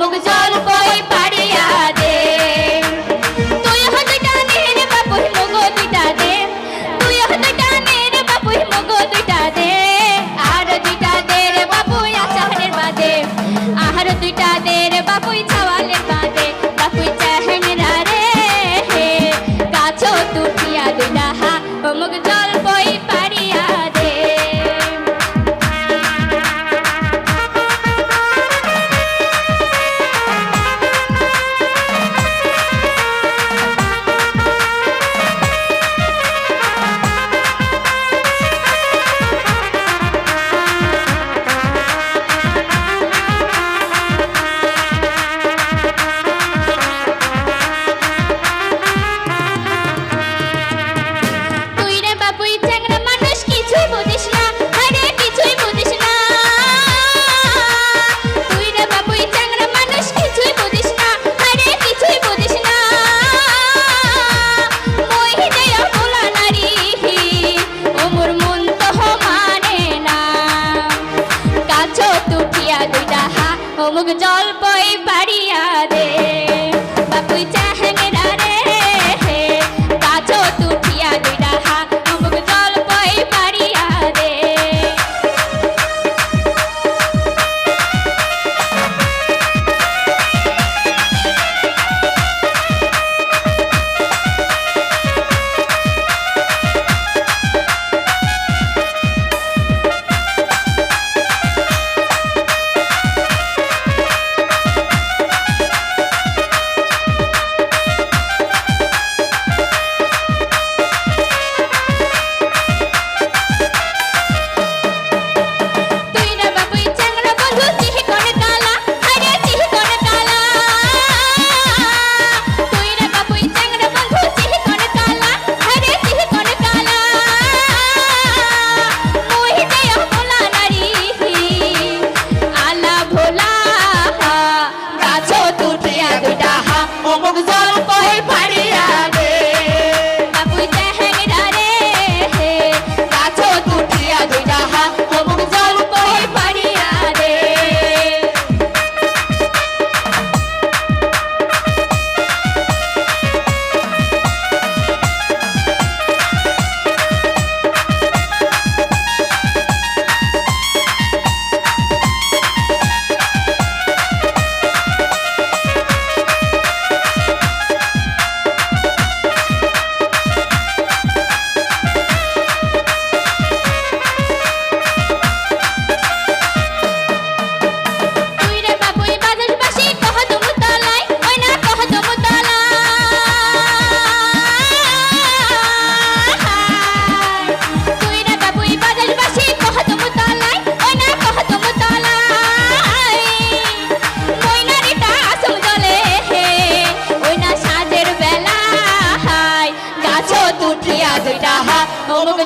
ลงไปเจอ অমুক জল বই পারিয়া দে। বাপুই চাহনে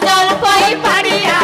জল পাই পাড়িয়া